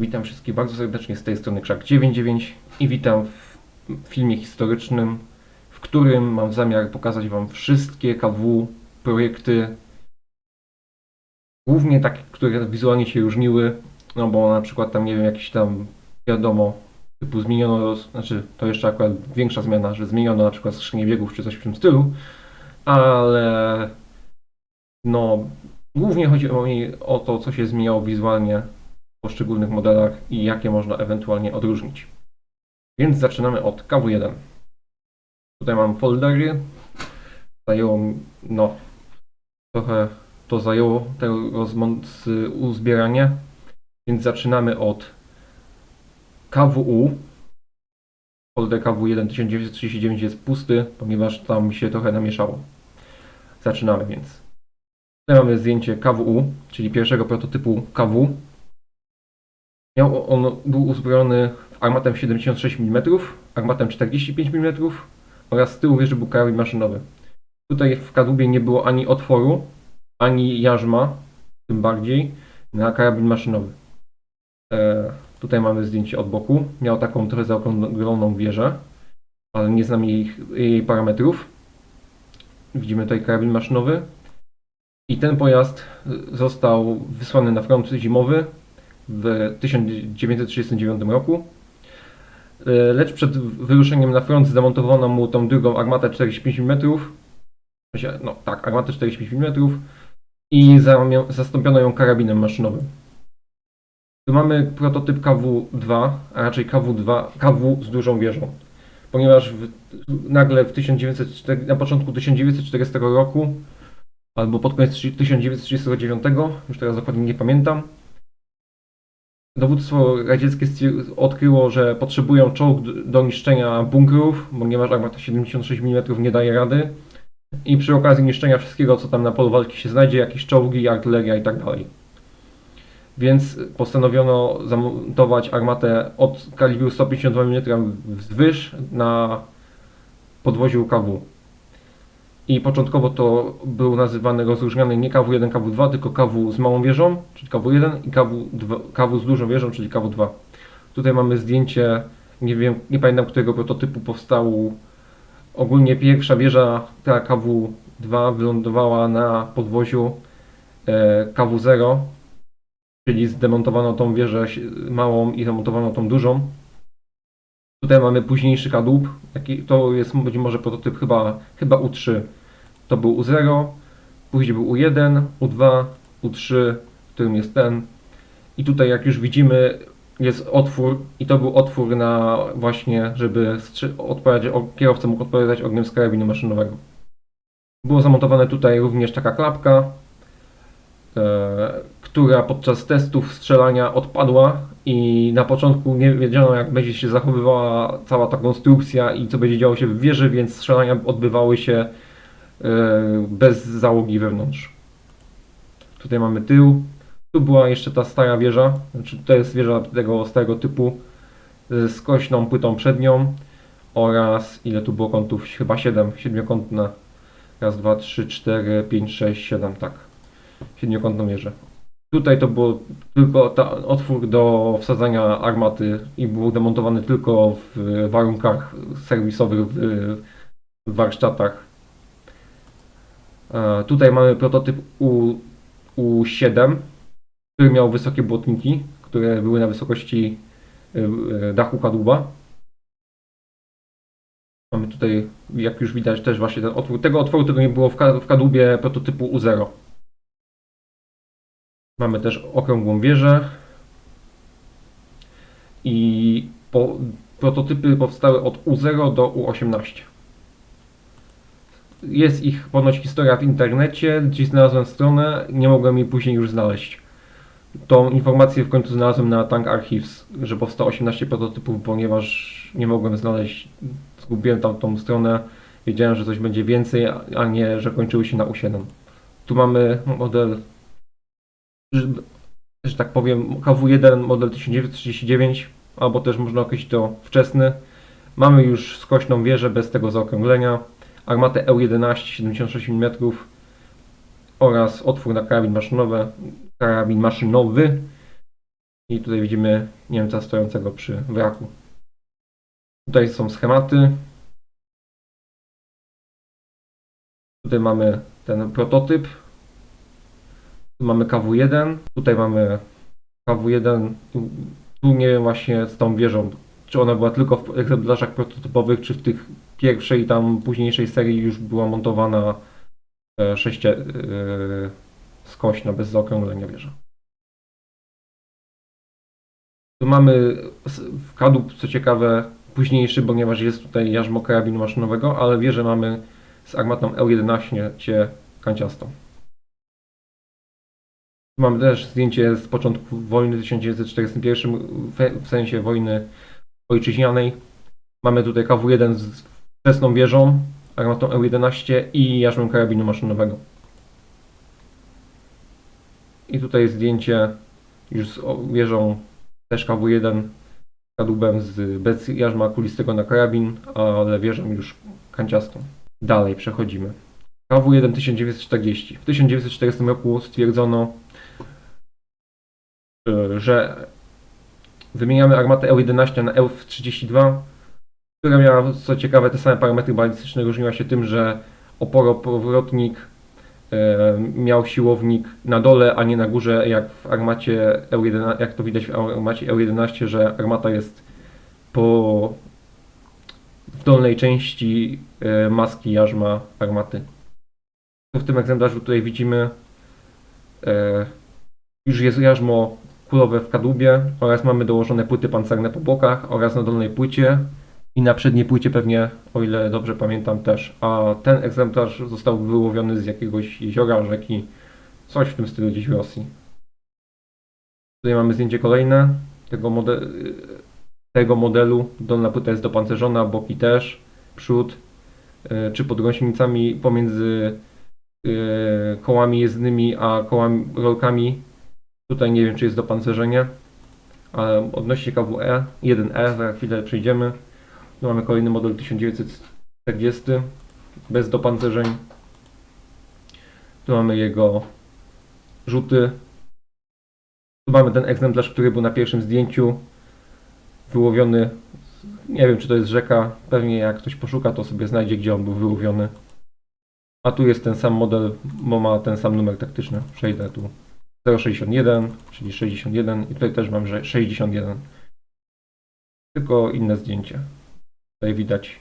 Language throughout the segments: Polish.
Witam wszystkich bardzo serdecznie z tej strony Krzak99 i witam w filmie historycznym, w którym mam zamiar pokazać Wam wszystkie KW projekty, głównie takie, które wizualnie się różniły, no bo na przykład tam, nie wiem, jakiś tam, wiadomo, typu zmieniono, znaczy to jeszcze akurat większa zmiana, że zmieniono na przykład skrzynię biegów czy coś w tym stylu, ale no, głównie chodzi o, o to, co się zmieniało wizualnie poszczególnych modelach i jakie można ewentualnie odróżnić. Więc zaczynamy od KW1. Tutaj mam foldery. Zajęło, mi- no, trochę to zajęło tego uzbieranie. Więc zaczynamy od KWU. Folder KW1 1939 jest pusty, ponieważ tam się trochę namieszało. Zaczynamy więc. Tutaj mamy zdjęcie KWU, czyli pierwszego prototypu KW. Miał on był uzbrojony w armatem 76 mm, armatem 45 mm oraz z tyłu wieży był karabin maszynowy. Tutaj w kadłubie nie było ani otworu, ani jarzma, tym bardziej na karabin maszynowy. E, tutaj mamy zdjęcie od boku. Miał taką trochę zaokrągloną wieżę, ale nie znam jej, jej parametrów. Widzimy tutaj karabin maszynowy. I ten pojazd został wysłany na front zimowy w 1939 roku. E, Lecz przed wyruszeniem na front zamontowano mu tą drugą armatę 45 mm. No tak, armatę 45 mm i zastąpiono ją karabinem maszynowym. Tu mamy prototyp KW2, a raczej KW2, KW z dużą wieżą. Ponieważ w, nagle w 1904, na początku 1940 roku albo pod koniec 1939, już teraz dokładnie nie pamiętam, Dowództwo radzieckie odkryło, że potrzebują czołg do niszczenia bunkrów, ponieważ armata 76 mm nie daje rady. I przy okazji niszczenia wszystkiego, co tam na polu walki się znajdzie, jakieś czołgi, artyleria i tak. Więc postanowiono zamontować armatę od kalibru 152 mm wzwyż na podwoziu KW. I początkowo to był nazywany rozróżniany nie KW1, KW2, tylko KW z małą wieżą, czyli KW1 i KW2, KW z dużą wieżą, czyli KW2. Tutaj mamy zdjęcie, nie wiem, nie pamiętam którego prototypu powstał. Ogólnie pierwsza wieża, ta KW2 wylądowała na podwoziu e, KW0, czyli zdemontowano tą wieżę małą i zamontowano tą dużą. Tutaj mamy późniejszy kadłub, to jest być może prototyp chyba, chyba U3. To był U0, później był U1, U2, U3, w którym jest ten. I tutaj jak już widzimy jest otwór i to był otwór na właśnie, żeby kierowca mógł odpowiadać ogniem z karabinu maszynowego. Było zamontowane tutaj również taka klapka, e, która podczas testów strzelania odpadła i na początku nie wiedziano jak będzie się zachowywała cała ta konstrukcja i co będzie działo się w wieży, więc strzelania odbywały się bez załogi wewnątrz. Tutaj mamy tył. Tu była jeszcze ta stara wieża, znaczy to jest wieża tego starego typu z skośną płytą przednią oraz ile tu było kątów? Chyba 7, siedmiokątna. Raz, dwa, trzy, cztery, pięć, sześć, siedem, tak. Siedmiokątną wieżę. Tutaj to było tylko ta, otwór do wsadzania armaty i był demontowany tylko w warunkach serwisowych w, w warsztatach. E, tutaj mamy prototyp U, U7, który miał wysokie błotniki, które były na wysokości e, e, dachu kadłuba. Mamy tutaj, jak już widać, też właśnie ten otwór. Tego otworu tego nie było w, ka- w kadłubie prototypu U0. Mamy też okrągłą wieżę. I po, prototypy powstały od U0 do U18. Jest ich ponoć historia w internecie, gdzieś znalazłem stronę, nie mogłem jej później już znaleźć. Tą informację w końcu znalazłem na Tank Archives, że powstało 18 prototypów, ponieważ nie mogłem znaleźć, zgubiłem tam tą stronę, wiedziałem, że coś będzie więcej, a- nie, że kończyły się na U7. Tu mamy model że tak powiem, KW1 model 1939, albo też można określić to wczesny. Mamy już skośną wieżę bez tego zaokrąglenia, armatę EU11 76 mm oraz otwór na karabin maszynowy, karabin maszynowy I tutaj widzimy Niemca stojącego przy wraku. Tutaj są schematy. Tutaj mamy ten prototyp. Tu mamy KW1. Tutaj mamy KW1. Tu, tu nie wiem właśnie z tą wieżą, czy ona była tylko w egzemplarzach prototypowych, czy w tych pierwszej, tam późniejszej serii już była montowana e, szeście, e, skośna, bez zaokrąglenia wieża. Tu mamy kadłub, co ciekawe, późniejszy, ponieważ jest tutaj jarzmo karabinu maszynowego, ale wieżę mamy z armatą L11 cie kanciastą. Mamy też zdjęcie z początku wojny 1941, w- w sensie wojny ojczyźnianej. Mamy tutaj KW1 z wczesną wieżą, armatą L11 i jarzmem karabinu maszynowego. I tutaj zdjęcie już z wieżą też KW1 kadłubem z bez jarzma kulistego na karabin, ale wieżą już kanciastą. Dalej przechodzimy. KW1 1940. W 1940 roku stwierdzono, y, że wymieniamy armatę L11 na F32, która miała, co ciekawe, te same parametry balistyczne. Różniła się tym, że oporopowrotnik e, miał siłownik na dole, a nie na górze, jak w armacie L11, jak to widać w armacie L11, że armata jest po w dolnej części e, maski jarzma armaty. W tym egzemplarzu tutaj widzimy e, już jest jarzmo kulowe w kadłubie oraz mamy dołożone płyty pancerne po bokach oraz na dolnej płycie i na przedniej płycie pewnie, o ile dobrze pamiętam też. A ten egzemplarz został wyłowiony z jakiegoś jeziora, rzeki, coś w tym stylu gdzieś w Rosji. Tutaj mamy zdjęcie kolejne tego, mode tego modelu. Dolna płyta jest dopancerzona, boki też, przód, y, czy pod gąsienicami pomiędzy y, kołami jezdnymi a kołami, rolkami. Tutaj nie wiem, czy jest dopancerzenie, odnośnie KWE 1E, za chwilę przejdziemy. Tu mamy kolejny model 1940 bez dopancerzeń. Tu mamy jego rzuty. Tu mamy ten egzemplarz, który był na pierwszym zdjęciu. Wyłowiony. Nie wiem, czy to jest rzeka. Pewnie jak ktoś poszuka, to sobie znajdzie, gdzie on był wyłowiony. A tu jest ten sam model, bo ma ten sam numer taktyczny. Przejdę tu. 061, czyli 61 i tutaj też mam że 61. Tylko inne zdjęcie. Tutaj widać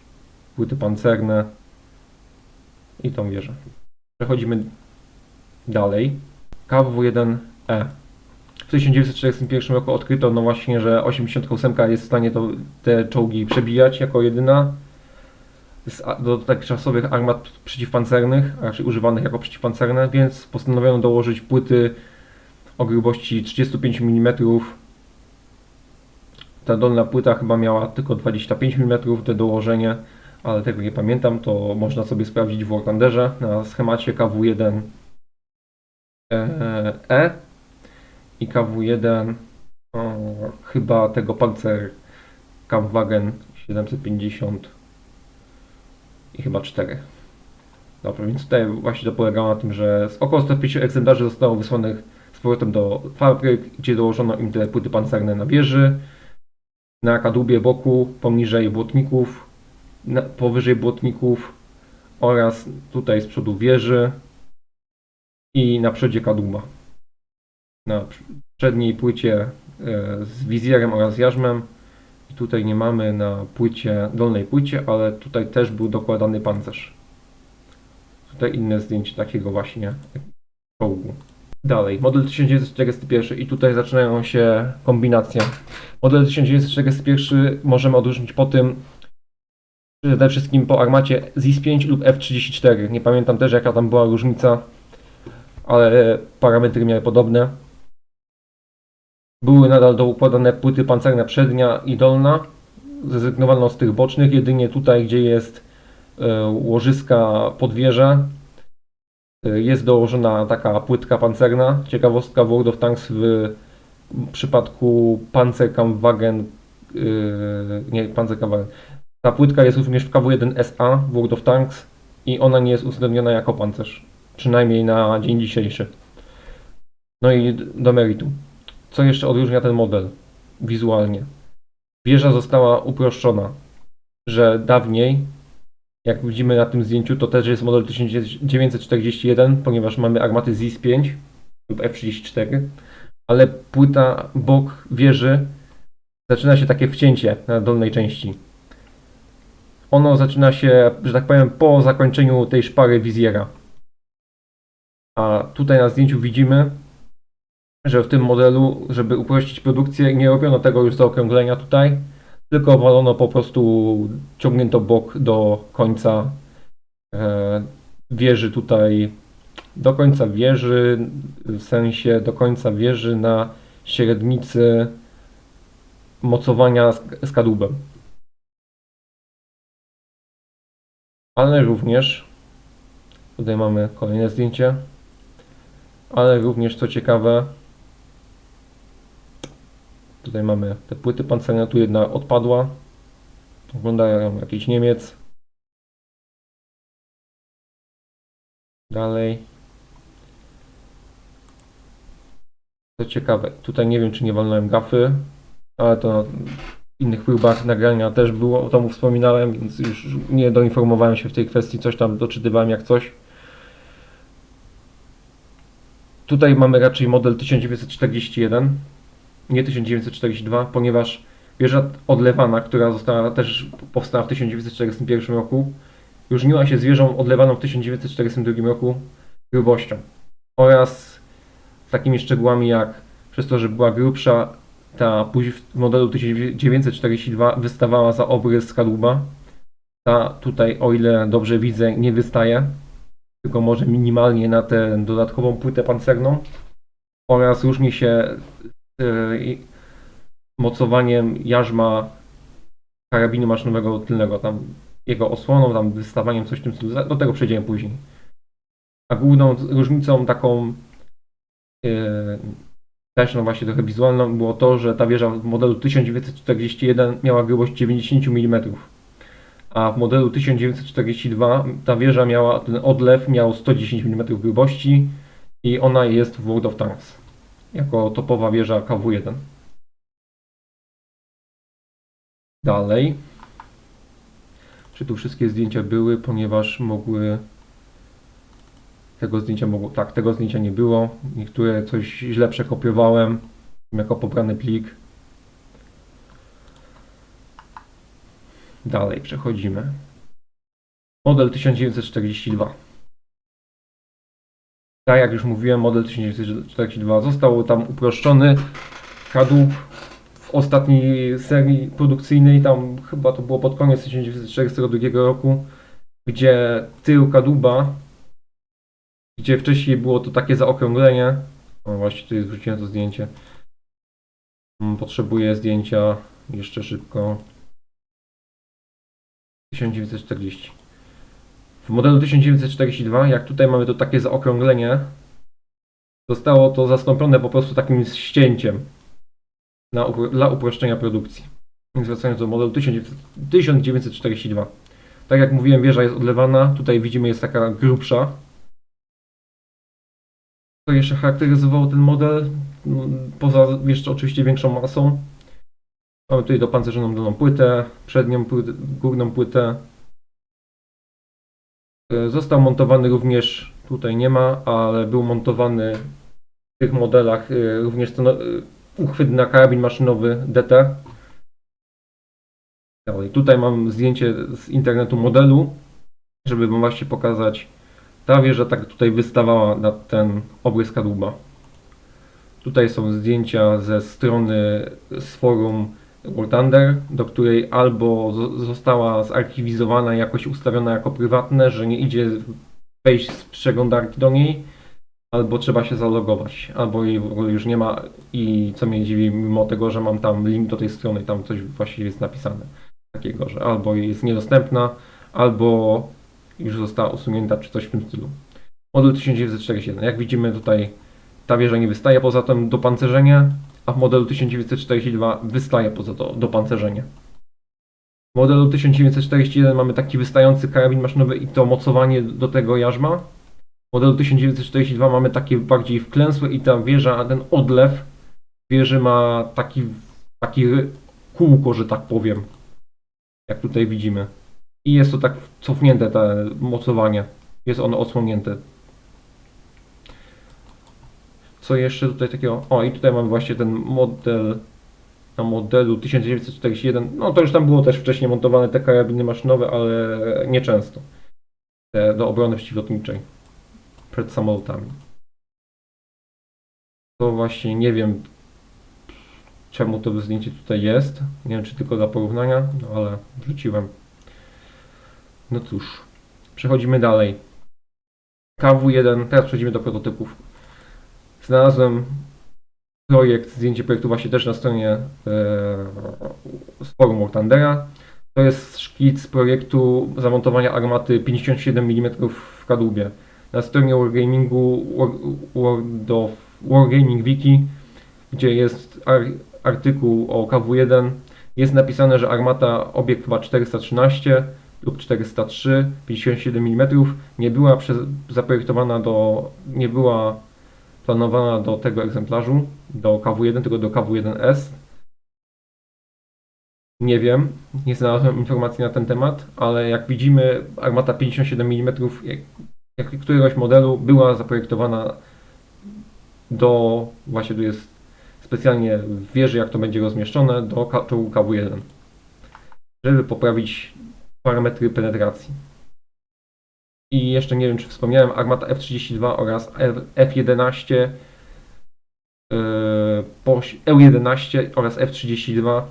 płyty pancerne i tą wieżę. Przechodzimy dalej. KW1E. W 1941 roku odkryto no właśnie, że 88 jest w stanie to, te czołgi przebijać jako jedyna z a- dotychczasowych armat przeciwpancernych, a raczej używanych jako przeciwpancerne, więc postanowiono dołożyć płyty o grubości 35 mm. Ta dolna płyta chyba miała tylko 25 mm te dołożenie, ale tego nie pamiętam, to można sobie sprawdzić w Warlanderze na schemacie KW1 E i KW1 o, chyba tego Panzer Kampfwagen 750 i chyba 4. Dobra, więc tutaj właśnie to polegało na tym, że z około 150 egzemplarzy zostało wysłanych z powrotem do fabryk, gdzie dołożono im te płyty pancerne na wieży, na kadłubie boku, poniżej błotników, na, powyżej błotników oraz tutaj z przodu wieży i na przodzie kadłuba. Na pr- przedniej płycie e, z wizjerem oraz jarzmem. I tutaj nie mamy na płycie, dolnej płycie, ale tutaj też był dokładany pancerz. Tutaj inne zdjęcie takiego właśnie czołgu. Dalej, model 1941 i tutaj zaczynają się kombinacje. Model 1941 możemy odróżnić po tym, przede wszystkim po armacie ZIS-5 lub F-34. Nie pamiętam też jaka tam była różnica, ale parametry miały podobne. Były nadal doukładane płyty pancerne przednia i dolna. Zrezygnowano z tych bocznych, jedynie tutaj, gdzie jest e, łożyska podwieże, jest dołożona taka płytka pancerna. Ciekawostka World of Tanks w przypadku Panzerkampfwagen, yy, nie Panzerkampfwagen, ta płytka jest również w KW1SA w World of Tanks i ona nie jest uwzględniona jako pancerz, przynajmniej na dzień dzisiejszy. No i do meritum. Co jeszcze odróżnia ten model wizualnie? Wieża została uproszczona, że dawniej, jak widzimy na tym zdjęciu, to też jest model 1941, ponieważ mamy armaty ZIS-5 lub F-34, ale płyta bok wieży zaczyna się takie wcięcie na dolnej części. Ono zaczyna się, że tak powiem, po zakończeniu tej szpary wizjera. A tutaj na zdjęciu widzimy, że w tym modelu, żeby uprościć produkcję, nie robiono tego już zaokrąglenia tutaj, tylko walono po prostu, ciągnięto bok do końca e, wieży tutaj, do końca wieży, w sensie do końca wieży na średnicy mocowania z, z kadłubem. Ale również, tutaj mamy kolejne zdjęcie, ale również co ciekawe, tutaj mamy te płyty pancerne, tu jedna odpadła, wyglądają jakiś Niemiec. Dalej. Co ciekawe, tutaj nie wiem czy nie walnąłem gafy, ale to innych próbach nagrania też było, o tym wspominałem, więc już nie doinformowałem się w tej kwestii, coś tam doczytywałem jak coś. Tutaj mamy raczej model 1941, nie 1942, ponieważ wieża odlewana, która została też powstała w 1941 roku, różniła się z wieżą odlewaną w 1942 roku grubością oraz takimi szczegółami jak przez to, że była grubsza, ta później w modelu 1942 wystawała za obrys kadłuba. Ta tutaj, o ile dobrze widzę, nie wystaje, tylko może minimalnie na tę dodatkową płytę pancerną oraz różni się mocowaniem jarzma karabinu maszynowego tylnego, tam jego osłoną, tam wystawaniem coś w tym stylu. Do tego przejdziemy później. A główną różnicą taką yy, też no właśnie trochę wizualną było to, że ta wieża w modelu 1941 miała grubość 90 mm, a w modelu 1942 ta wieża miała, ten odlew miał 110 mm grubości i ona jest w World of Tanks jako topowa wieża KW-1. Dalej. Czy tu wszystkie zdjęcia były, ponieważ mogły tego zdjęcia mogło, tak, tego zdjęcia nie było. Niektóre coś źle przekopiowałem jako pobrany plik. Dalej przechodzimy. Model 1942. Tak jak już mówiłem, model 1942 został tam uproszczony. Kadłub w ostatniej serii produkcyjnej, tam chyba to było pod koniec 1942 roku, gdzie tył kadłuba gdzie wcześniej było to takie zaokrąglenie. O właśnie, tu jest wrzuciłem to zdjęcie. Mm, potrzebuję zdjęcia jeszcze szybko. 1940. W modelu 1942, jak tutaj mamy to takie zaokrąglenie, zostało to zastąpione po prostu takim ścięciem na, dla uproszczenia produkcji. Więc wracając do modelu 1942. Tak jak mówiłem, wieża jest odlewana. Tutaj widzimy jest taka grubsza, co jeszcze charakteryzowało ten model, no, poza jeszcze oczywiście większą masą. Mamy tutaj dopancerzoną dolną płytę, przednią płytę, górną płytę. E, został montowany również, tutaj nie ma, ale był montowany w tych modelach e, również ten e, uchwyt na karabin maszynowy DT. Dalej, tutaj mam zdjęcie z internetu modelu, żeby wam właśnie pokazać ta wieża tak tutaj wystawała na ten obrys kadłuba. Tutaj są zdjęcia ze strony z forum Thunder, do której albo została zarchiwizowana, jakoś ustawiona jako prywatne, że nie idzie wejść z przeglądarki do niej, albo trzeba się zalogować, albo jej w ogóle już nie ma i co mnie dziwi, mimo tego, że mam tam link do tej strony, tam coś właściwie jest napisane takiego, że albo jest niedostępna, albo już została usunięta, czy coś w tym stylu. Model 1941. Jak widzimy tutaj ta wieża nie wystaje poza tym dopancerzenie, a w modelu 1942 wystaje poza to dopancerzenie. W modelu 1941 mamy taki wystający karabin maszynowy i to mocowanie do tego jarzma. W modelu 1942 mamy takie bardziej wklęsłe i ta wieża, ten odlew wieży ma taki, taki kółko, że tak powiem. Jak tutaj widzimy. I jest to tak cofnięte, mocowanie. Jest ono odsłonięte. Co jeszcze tutaj takiego? O, i tutaj mamy właśnie ten model na modelu 1941. No to już tam było też wcześniej montowane te karabiny maszynowe, ale nieczęsto. Te do obrony przeciwlotniczej. Przed samolotami. To właśnie nie wiem czemu to zdjęcie tutaj jest. Nie wiem czy tylko dla porównania, no ale wrzuciłem. No cóż, przechodzimy dalej. KW1, teraz przechodzimy do prototypów. Znalazłem projekt, zdjęcie projektu właśnie też na stronie e, forum War Thundera. To jest szkic projektu zamontowania armaty 57 mm w kadłubie. Na stronie Wargamingu War, World of Wargaming Wiki, gdzie jest ar, artykuł o KW1, jest napisane, że armata obiekt chyba 413 lub 403 57 mm nie była zaprojektowana do, nie była planowana do tego egzemplarzu, do KW1, tylko do KW1S. Nie wiem, nie znalazłem informacji na ten temat, ale jak widzimy, armata 57 mm jak, jak któregoś modelu była zaprojektowana do, właśnie tu jest specjalnie w wieży, jak to będzie rozmieszczone, do czołgu KW1, żeby poprawić parametry penetracji. I jeszcze nie wiem, czy wspomniałem, armata F-32 oraz F- F-11, yy, poś- E-11 oraz F-32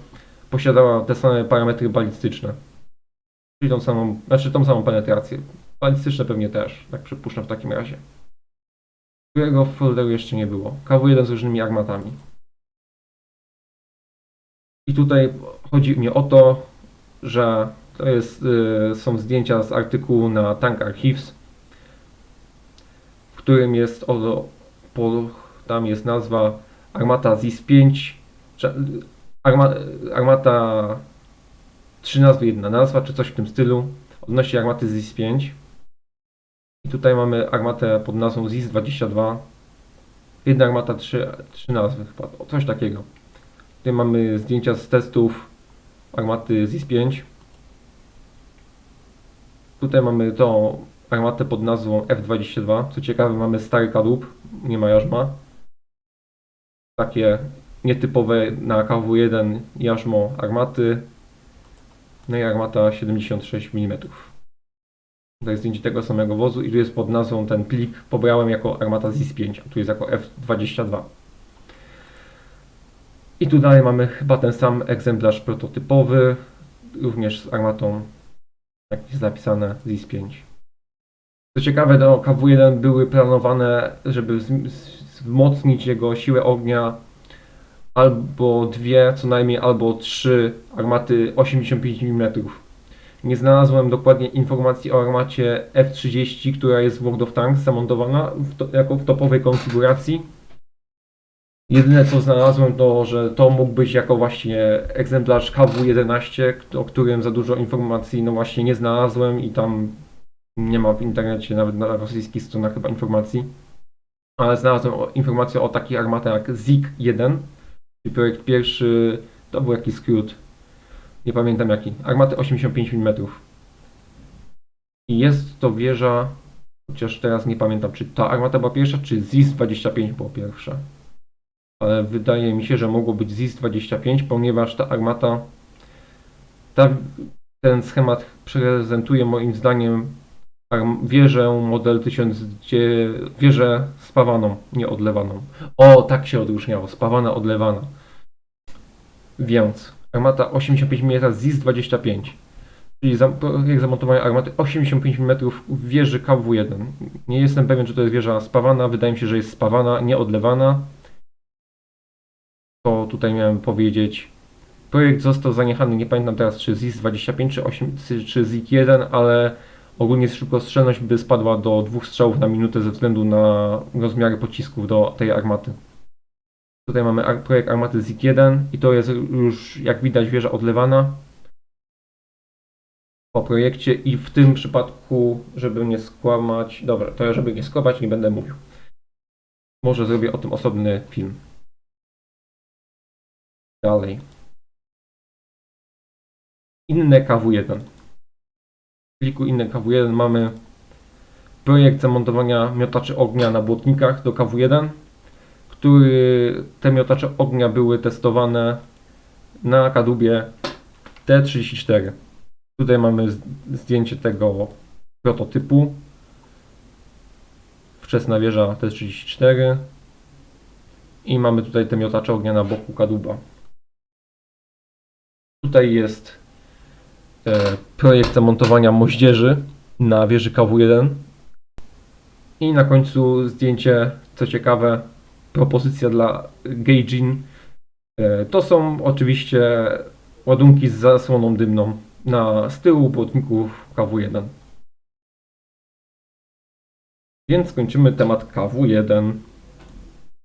posiadała te same parametry balistyczne. Czyli tą samą, znaczy tą samą penetrację. Balistyczne pewnie też, tak przypuszczam w takim razie. Którego w folderu jeszcze nie było. KW1 z różnymi armatami. I tutaj chodzi mi o to, że to jest, y, są zdjęcia z artykułu na Tank Archives, w którym jest o, po, tam jest nazwa armata ZIS-5, czy- arma, armata trzy nazwy, jedna nazwa, czy coś w tym stylu, odnośnie armaty ZIS-5. I tutaj mamy armatę pod nazwą ZIS-22. Jedna armata, trzy, trzy nazwy chyba, coś takiego. Tutaj mamy zdjęcia z testów armaty ZIS-5. Tutaj mamy tą armatę pod nazwą F-22. Co ciekawe, mamy stary kadłub, nie ma jarzma. Takie nietypowe na KW1 jarzmo armaty. No i armata 76 mm. To jest zdjęcie tego samego wozu i tu jest pod nazwą ten plik pobrałem jako armata ZIS-5, a tu jest jako F-22. I tutaj mamy chyba ten sam egzemplarz prototypowy, również z armatą, jak jest napisane, ZIS-5. Co ciekawe, do KW1 były planowane, żeby wzm- wzmocnić jego siłę ognia albo dwie, co najmniej albo trzy armaty 85 mm. Nie znalazłem dokładnie informacji o armacie F-30, która jest w World of Tanks zamontowana w to, jako w topowej konfiguracji. Jedyne co znalazłem to, że to mógł być jako właśnie egzemplarz KW-11, o którym za dużo informacji no właśnie nie znalazłem i tam nie ma w internecie, nawet na rosyjskich stronach chyba informacji. Ale znalazłem informację o takich armatach jak ZIG-1, czyli projekt pierwszy, to był jakiś skrót, nie pamiętam jaki, armaty 85 mm. I jest to wieża, chociaż teraz nie pamiętam, czy ta armata była pierwsza, czy ZIS-25 była pierwsza. Wydaje mi się, że mogło być ZIS-25, ponieważ ta armata, ta, ten schemat prezentuje moim zdaniem arm- wieżę model 1000, gdzie wieżę spawaną, nie odlewaną. O, tak się odróżniało, spawana, odlewana. Więc armata 85 mm ZIS-25, czyli zam- projekt zamontowania armaty 85 mm wieży KW-1. Nie jestem pewien, czy to jest wieża spawana, wydaje mi się, że jest spawana, nie odlewana. To tutaj miałem powiedzieć. Projekt został zaniechany, nie pamiętam teraz czy ZIS-25 czy, 8, czy- czy ZIG-1, ale ogólnie szybkostrzelność by spadła do dwóch strzałów na minutę ze względu na rozmiary pocisków do tej armaty. Tutaj mamy projekt armaty ZIG-1 i to jest już jak widać wieża odlewana po projekcie i w tym przypadku, żeby nie skłamać, dobra, to ja żeby nie skłamać nie będę mówił. Może zrobię o tym osobny film. Dalej. Inne KW1. W pliku inne KW1 mamy projekt zamontowania miotaczy ognia na błotnikach do KW1, który te miotacze ognia były testowane na kadłubie T34. Tutaj mamy zdjęcie tego prototypu. Wczesna wieża T34. I mamy tutaj te miotacze ognia na boku kadłuba. Tutaj jest e, projekt zamontowania moździerzy na wieży KW1. I na końcu zdjęcie, co ciekawe, propozycja dla Gaijin. E, To są oczywiście ładunki z zasłoną dymną na z tyłu błotników KW1. Więc kończymy temat KW1.